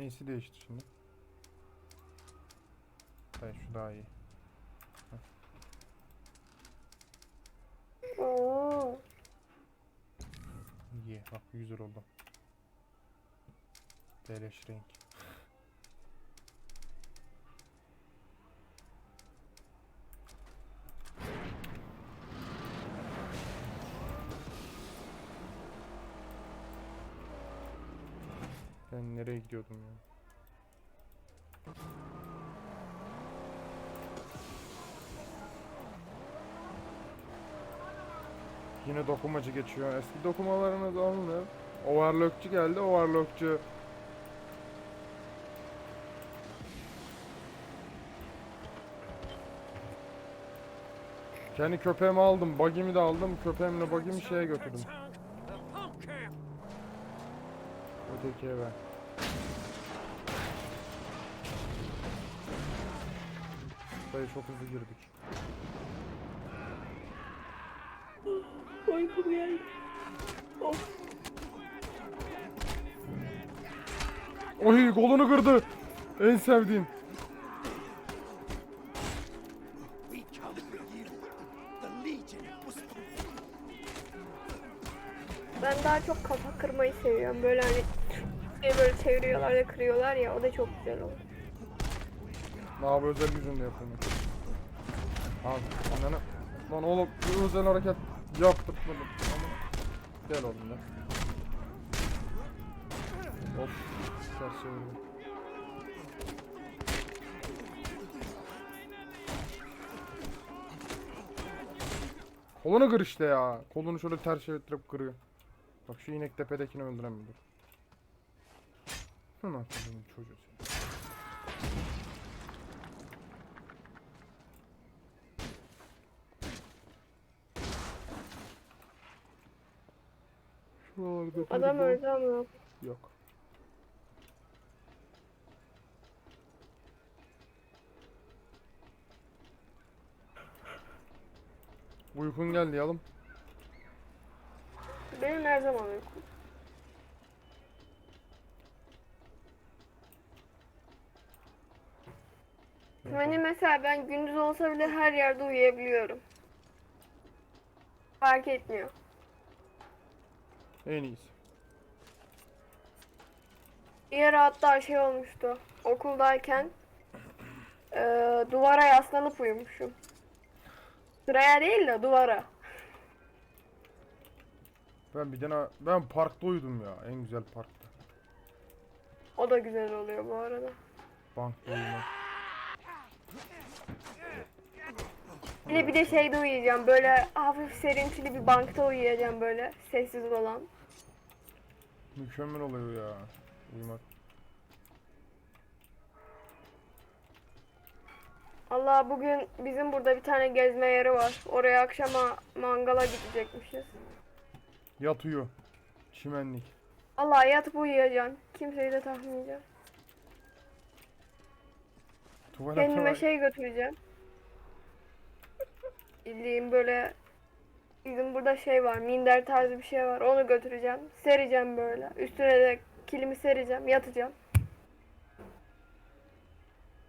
Neyse değişti şimdi. Hayır şu daha iyi. İyi bak güzel oldu. Beleş renk. Ben nereye gidiyordum ya? Yine dokumacı geçiyor. Eski dokumalarımız alınır. Overlockçu geldi. Overlockçu Kendi köpeğimi aldım. Buggy'mi de aldım. Köpeğimle buggy'mi şeye götürdüm. Öteki eve. Dayı çok hızlı girdik. Uykum geldi. Of. Oy kolunu kırdı. En sevdiğim. Ben daha çok kafa kırmayı seviyorum. Böyle hani şey böyle çeviriyorlar ve kırıyorlar ya o da çok güzel oldu. Ne abi özel gücünle yapıyorum. Abi ananı. Lan oğlum özel hareket yaptırtmadım. Ama gel oğlum ya. Of. Ters çevirdim. Kolunu kır işte ya. Kolunu şöyle ters çevirip kırıyor. Bak şu inek tepedekini. Hı lan çocuğun çocuğu seni. Şuralarda Adam biri öldü ama. yok. Yok. Uykun geldi yalım. Benim her zaman uykum. Hani mesela ben gündüz olsa bile her yerde uyuyabiliyorum. Fark etmiyor. En iyisi. Yere hatta şey olmuştu. Okuldayken eee, duvara yaslanıp uyumuşum. Sıraya değil de duvara. Ben bir tane ben parkta uyudum ya. En güzel parkta. O da güzel oluyor bu arada. Bankta uyumak. De bir de şeyde uyuyacağım. Böyle hafif serintili bir bankta uyuyacağım böyle. Sessiz olan. Mükemmel oluyor ya. Uyumak. Allah bugün bizim burada bir tane gezme yeri var. Oraya akşama mangala gidecekmişiz. Yat uyu. Çimenlik. Allah yatıp uyuyacaksın. Kimseyi de takmayacağım. Tuvalete Kendime şey götüreceğim. Bildiğim böyle bizim burada şey var. Minder tarzı bir şey var. Onu götüreceğim. Sereceğim böyle. Üstüne de kilimi sereceğim. Yatacağım.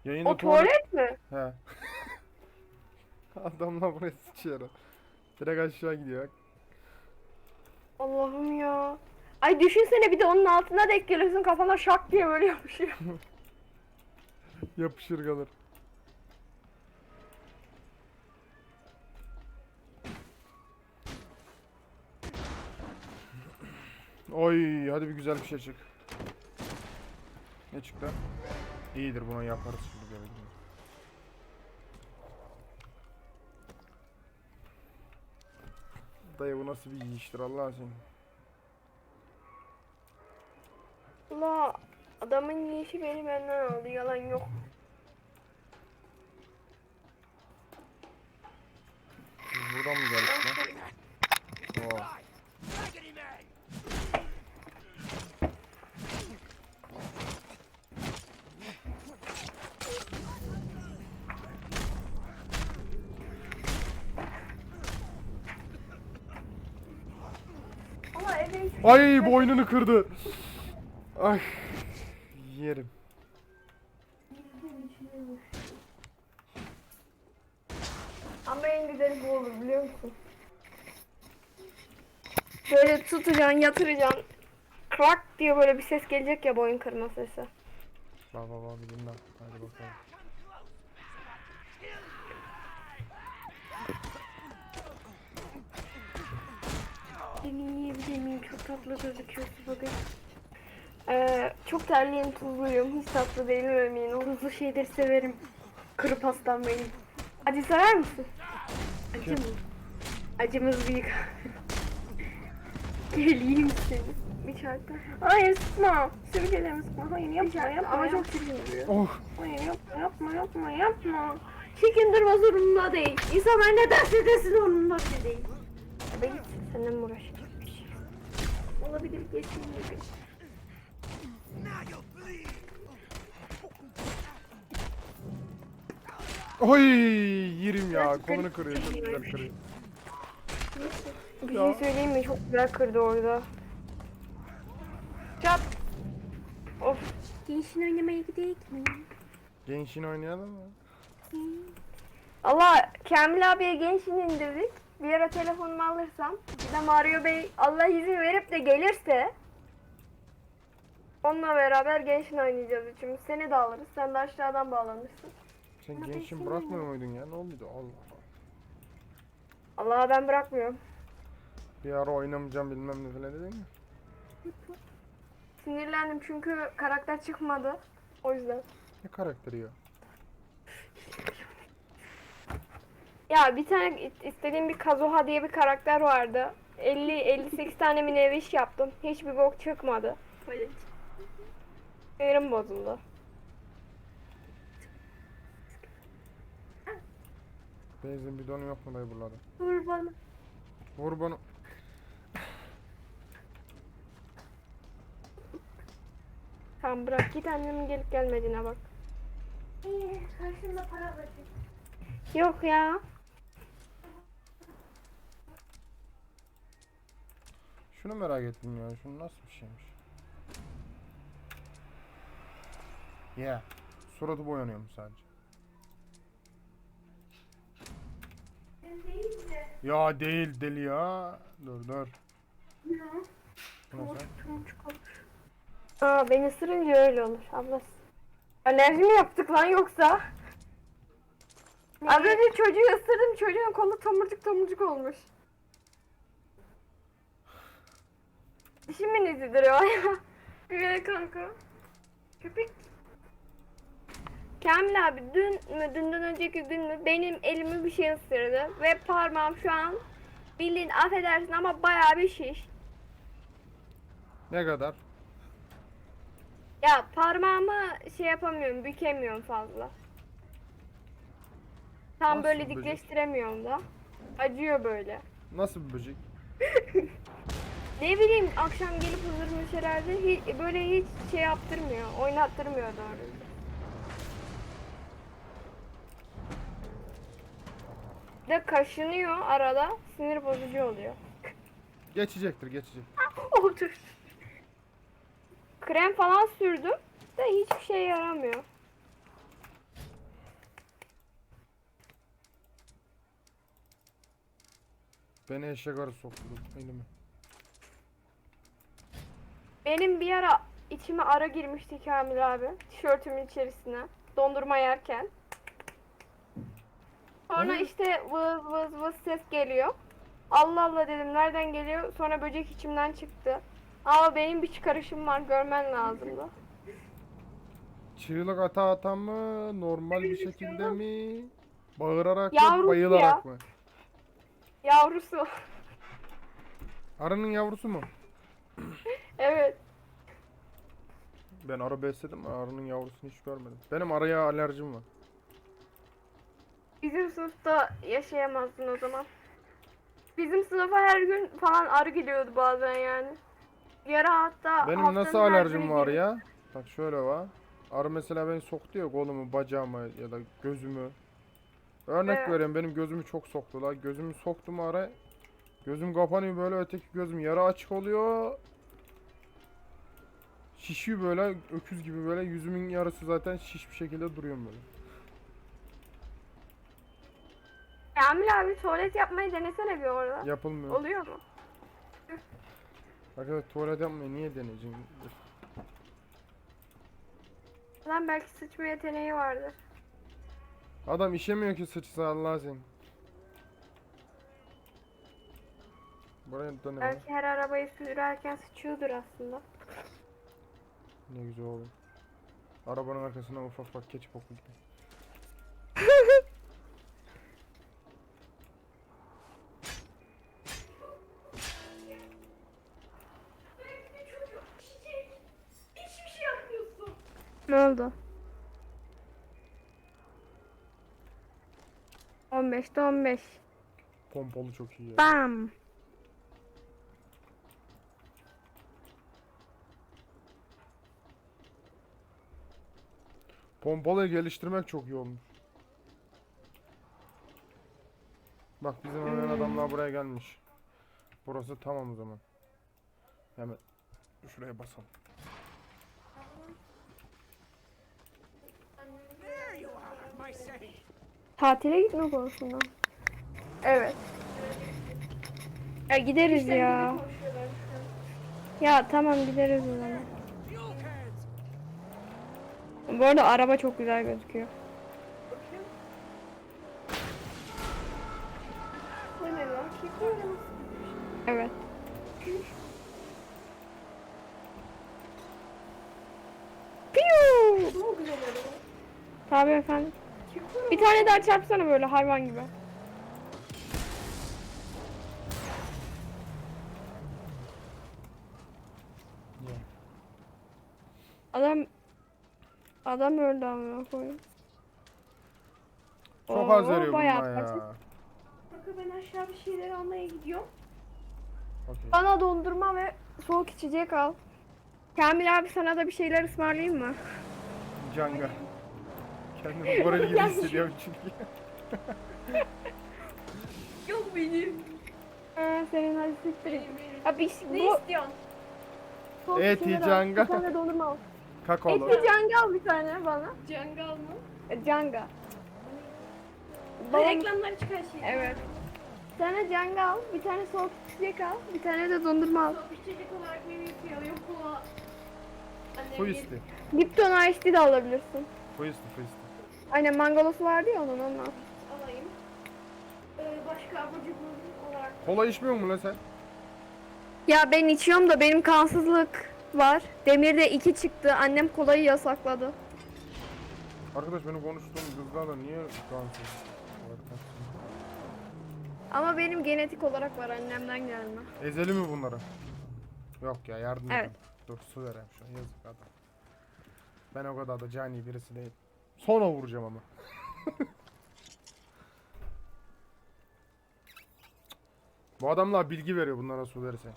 Yayında O tuvalet mi? He. Adamla buraya sıçıyor. Direkt aşağı gidiyor. Allah'ım ya. Ay düşünsene bir de onun altına denk geliyorsun kafana şak diye böyle yapışıyor. Yapışır kalır. Oy hadi bir güzel bir şey çık. Ne çıktı? İyidir bunu yaparız şimdi böyle. Dayı bu nasıl bir yiyiştir Allah seni. Allah adamın yiyişi beni benden aldı yalan yok. Biz buradan mı geldik lan? Oo. Agony Man! Ama eve hiç Ay boynunu kırdı. Ay. yerim. Ama en güzeli bu olur biliyor musun? Böyle tutacaksın, yatıracaksın. Krak diye böyle bir ses gelecek ya boyun kırma sesi. Bak bak bak bir dinle. Hadi bakalım. Seni yiyebilir miyim? Çok tatlı gözüküyorsun bugün. Ee, çok terliyim, tuzluyum. Hiç tatlı değilim emin. O hızlı şeyleri severim. Kuru pastam benim. Acı sever misin? Acı mı? Acımız büyük. Gel yiyeyim seni. Bir çarptı. Hayır sıkma. Sürgülerimi sıkma. Hayır yapma yapma. ama çok çirkin duruyor. Oh. Hayır yapma yapma yapma yapma. Çirkin durma zorunda değil. İnsan ben ne derse desin onunla değil. Be git. Seninle mi uğraşacağım? Bir şey. Olabilir geçeyim gibi. Oy yerim ya. Kolunu kırıyor. Çok güzel kırıyor. Bir şey söyleyeyim mi? Çok güzel kırdı orada. Çat. Of. Gençin oynamaya gidelim mi? Gençin oynayalım mı? Allah Kamil abiye gençini indirdik. Bir ara telefonumu alırsam bir de Mario Bey Allah izin verip de gelirse onunla beraber gençin oynayacağız üçümüz. Seni de alırız. Sen de aşağıdan bağlanırsın. Sen gençin bırakmıyor muydun ya? Ne oldu? Allah. Allah'a ben bırakmıyorum. Bir ara oynamayacağım bilmem ne falan dedin ya. Sinirlendim çünkü karakter çıkmadı. O yüzden. Ne karakteri ya? Ya bir tane istediğim bir Kazuha diye bir karakter vardı. 50-58 tane mi iş yaptım. Hiçbir bok çıkmadı. Sinirim bozuldu. Benzin bidonu yok mu dayı buralarda? Vur bana. Vur bana. Tamam bırak git annemin gelip gelmediğine bak. Karşında para var. Yok ya. Şunu merak ettim ya. Şunu nasıl bir şeymiş? Ya. Suratı boyanıyormuş sadece. Ya değil deli ya. Dur dur. Sen? Aa beni ısırınca öyle olur ablası. Alerji mi yaptık lan yoksa? Az önce çocuğu ısırdım çocuğun kolu tomurcuk tomurcuk olmuş. Dişimin izidir o ya. Güzel kanka. Köpek. Kamil abi dün mü dünden önceki gün mü benim elimi bir şey ısırdı ve parmağım şu an bildiğin affedersin ama bayağı bir şiş. Ne kadar? Ya parmağımı şey yapamıyorum, bükemiyorum fazla. Tam Nasıl böyle böcek? dikleştiremiyorum da. Acıyor böyle. Nasıl bir böcek? Ne bileyim akşam gelip huzurmuş herhalde hiç, böyle hiç şey yaptırmıyor, oynattırmıyor doğru. De kaşınıyor arada, sinir bozucu oluyor. Geçecektir geçecek. Otur. Krem falan sürdüm de hiçbir şey yaramıyor. Beni eşek arı soktu elime. Benim bir ara içime ara girmişti Kamil abi. Tişörtümün içerisine. Dondurma yerken. Sonra işte vız vız vız ses geliyor. Allah Allah dedim nereden geliyor? Sonra böcek içimden çıktı. Ama benim bir çıkarışım var görmen lazımdı. Çığlık ata ata mı? Normal bir şekilde mi? Bağırarak mı? Yavrusu Bayılarak ya. mı? Yavrusu. Arının yavrusu mu? evet. Ben arı besledim ama arının yavrusunu hiç görmedim. Benim araya alerjim var. Bizim sınıfta yaşayamazdın o zaman. Bizim sınıfa her gün falan arı geliyordu bazen yani. Yara hatta Benim haftanın nasıl her alerjim günü var geliyor. ya? Bak şöyle var. Arı mesela beni soktu ya kolumu, bacağımı ya da gözümü. Örnek Evet. vereyim benim gözümü çok soktu la. Gözümü soktu mu ara gözüm kapanıyor böyle öteki gözüm yarı açık oluyor. Şişiyor böyle öküz gibi böyle yüzümün yarısı zaten şiş bir şekilde duruyorum böyle. Kamil abi tuvalet yapmayı denesene bir orada. Yapılmıyor. Oluyor mu? Arkadaş tuvalet yapmayı niye deneyeceğim? Lan belki sıçma yeteneği vardır. Adam işemiyor ki sıçsa Allah sen. Buraya var? Belki her arabayı sürerken sıçıyordur aslında. Ne güzel oğlum. Arabanın arkasına ufak ufak keçi boku gibi. Ne oldu? 15'te 15. Pompalı çok iyi ya. Bam. Pompalıyı geliştirmek çok iyi olmuş. Bak bizim hemen adamlar buraya gelmiş. Burası tamam o zaman. Hemen şuraya basalım. Tatile gitme konusunda. Evet. Ya gideriz ya. Ya tamam gideriz o zaman. Bu arada araba çok güzel gözüküyor. Evet. Piu! Tabii efendim. Bir tane daha çarpsana böyle hayvan gibi. Ya. Adam adam öldü amına koyayım. Çok az Oo, veriyor bayağı bunlar ya. Kanka ben aşağı bir şeyler almaya gidiyorum. Okey. Bana dondurma ve soğuk içecek al. Kamil abi sana da bir şeyler ısmarlayayım mı? Canga. Kendimi Koreli gibi hissediyorum çünkü. Yok benim. Ha, senin hadi siktir. git. Abi iş- Ne bu istiyorsun? soğuk Eti içecek al. canga. Bir tane dondurma al. Kakaolu. Etli canga al bir tane bana. Cangal mı? E, Canga. Bu Babam, reklamlar çıkan şey. evet. Bir tane canga al, bir tane soğuk içecek al, bir tane de dondurma al. Soğuk içecek olarak ne yapıyor? Yok kola. Annem Fuisti. Lipton Ice Tea de alabilirsin. Fuisti fuisti. Aynen mangalosu vardı ya onun ondan. alayım. Ee, başka cubur olarak. Kola içmiyor mu lan sen? Ya ben içiyorum da benim kansızlık var. Demirde iki çıktı. Annem kolayı yasakladı. Arkadaş benim konuştuğum kızlarla niye rahatsız? Ama benim genetik olarak var annemden gelme. Ezeli mi bunlara? Yok ya yardım Evet. edin. Dur su vereyim şu an yazık adam. Ben o kadar da cani birisi değil. Sonra vuracağım ama. Bu adamlar bilgi veriyor bunlara su verirsen.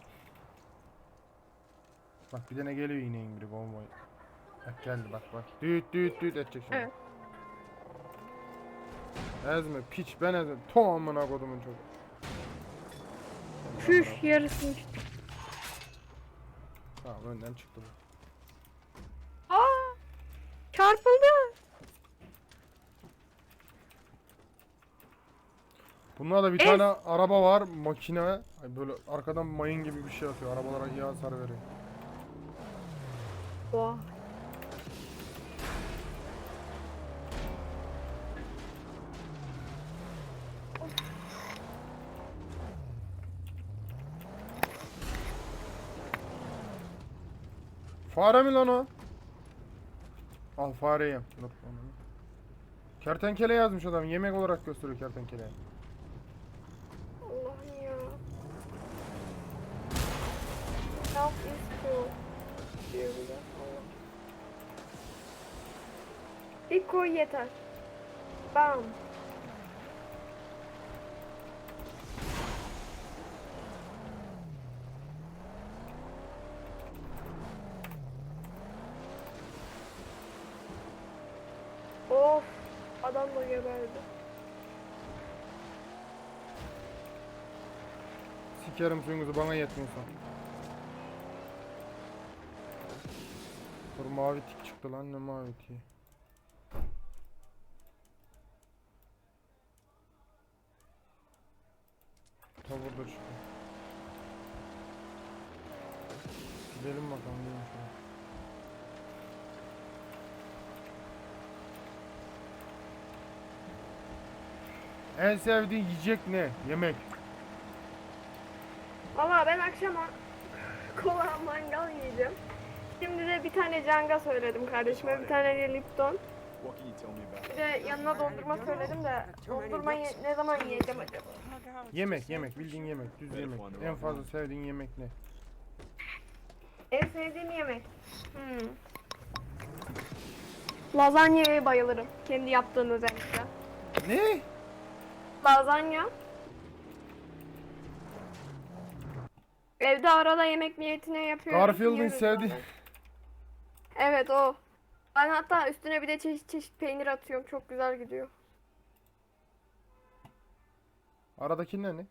Bak bir tane geliyor ineğin biri bombayı. Bak geldi bak bak. Düt düt düt edecek şimdi. Evet. Ezme piç ben ezme. Tom amına kodumun çocuğu. Püf yarısını içtim. Tamam önden çıktı bu. Aa! Çarpıldı. Bunlarda bir tane araba var, makine. Böyle arkadan mayın gibi bir şey atıyor. Arabalara iyi hasar veriyor. Vay. Fare mi lan o? Al fareyi. Dur. Kertenkele yazmış adam. Yemek olarak gösteriyor kertenkeleyi. Allah'ım ya. Self is cool. Diyor bir de. Bir koy yeter. Bam. Of. Adam da geberdi. Sikerim suyunuzu bana yetmiyorsa. Dur mavi tik çıktı lan ne mavi tiği. Burada çıktı. Gidelim bakalım neymiş o. En sevdiğin yiyecek ne? Yemek. Valla ben akşama kola mangal yiyeceğim. Şimdi de bir tane canga söyledim kardeşime. Bir tane de Lipton. Bir de yanına dondurma söyledim de dondurmayı ne zaman yiyeceğim acaba? Yemek yemek bildiğin yemek düz yemek. En fazla sevdiğin yemek ne? En sevdiğim yemek. Hmm. Lazanyaya bayılırım. Kendi yaptığın özellikle. Ne? Lazanya. Evde arada yemek niyetine yapıyorum. Garfield'in yiyoruz sevdiği. Evet o. Ben hatta üstüne bir de çeşit çeşit peynir atıyorum. Çok güzel gidiyor. Aradaki ne ne?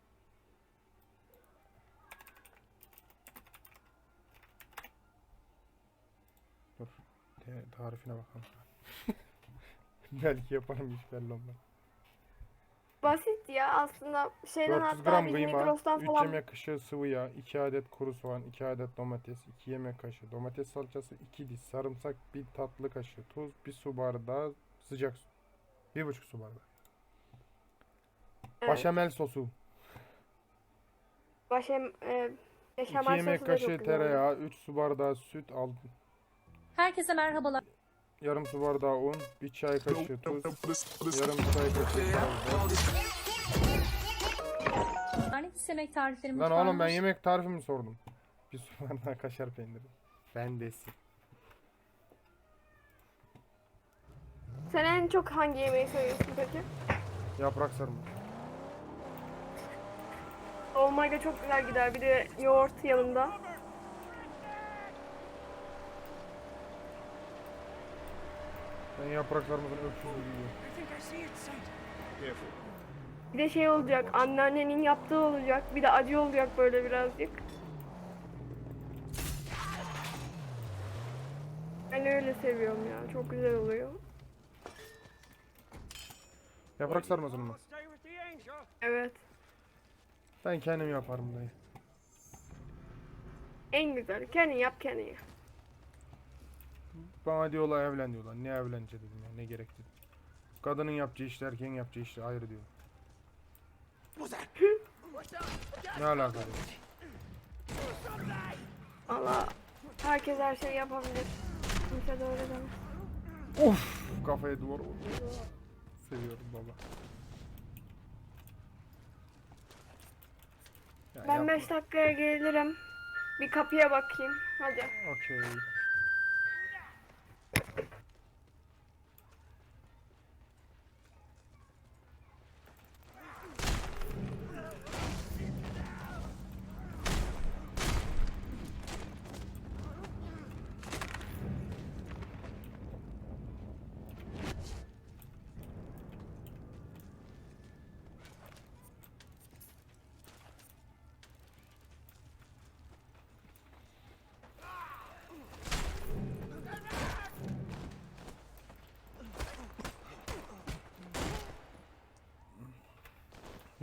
Dur. tarifine bakalım. Belki yaparım hiç belli olmaz. Basit ya aslında şeyden 400 hatta gram biz kıyma, Migros'tan 3 falan yemek kaşığı sıvı yağ, 2 adet kuru soğan, 2 adet domates, 2 yemek kaşığı domates salçası, 2 diş sarımsak, 1 tatlı kaşığı tuz, 1 su bardağı sıcak su. 1,5 su bardağı. Evet. Başamel sosu, Başem, e, 2 beşamel yemek sosu da çok kaşığı güzel oluyor. tereyağı, 3 su bardağı süt, al, Herkese merhabalar. Yarım su bardağı un, 1 çay kaşığı tuz, yarım çay kaşığı karabiber. Nefis yemek tarifleri Lan oğlum ben yemek tarifimi sordum. Bir su bardağı kaşar peyniri. Ben desin. Sen en çok hangi yemeği seviyorsun peki? Yaprak sarma. Dolmayla çok güzel gider. Bir de yoğurt yanında. Ben yaprak sarmasını öpsüz gibi yiyorum. Bir de şey olacak. Anneannenin yaptığı olacak. Bir de acı olacak böyle birazcık. Ben öyle seviyorum ya. Çok güzel oluyor. Yaprak sarmasını mı? Evet. Ben kendim yaparım dayı. En güzel. Kendin yap kendin ye. Bana diyorlar evlen diyorlar. Ne evlenece dedim ya ne gerek dedim. Kadının yapacağı işle erkeğin yapacağı işle ayrı diyor. Ne alaka diyor. Valla herkes her şeyi yapabilir. Kimse de öyle demez. Of kafaya duvar vurdu. Seviyorum baba. Ya Ben yapma. 5 dakikaya gelirim. Bir kapıya bakayım. Hadi. Okey.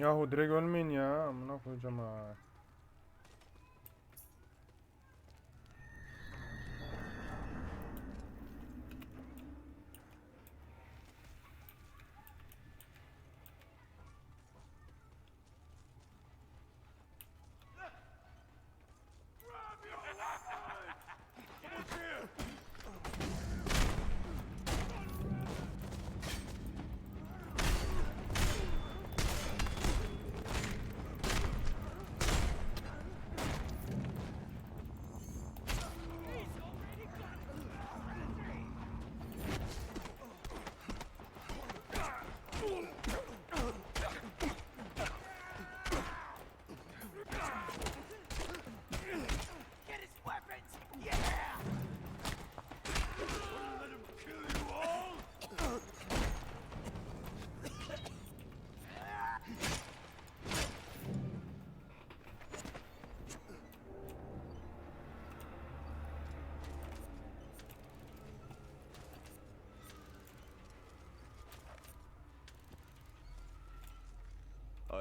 Yahu direkt ölmeyin ya. Amına koyacağım ha.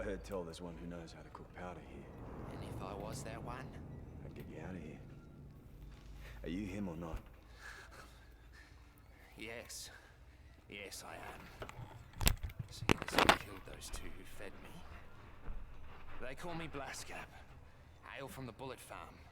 I heard tell there's one who knows how to cook powder here. And if I was that one, I'd get you out of here. Are you him or not? yes. Yes, I am. Seeing as I killed those two who fed me. They call me Blaskap. Hail from the Bullet Farm.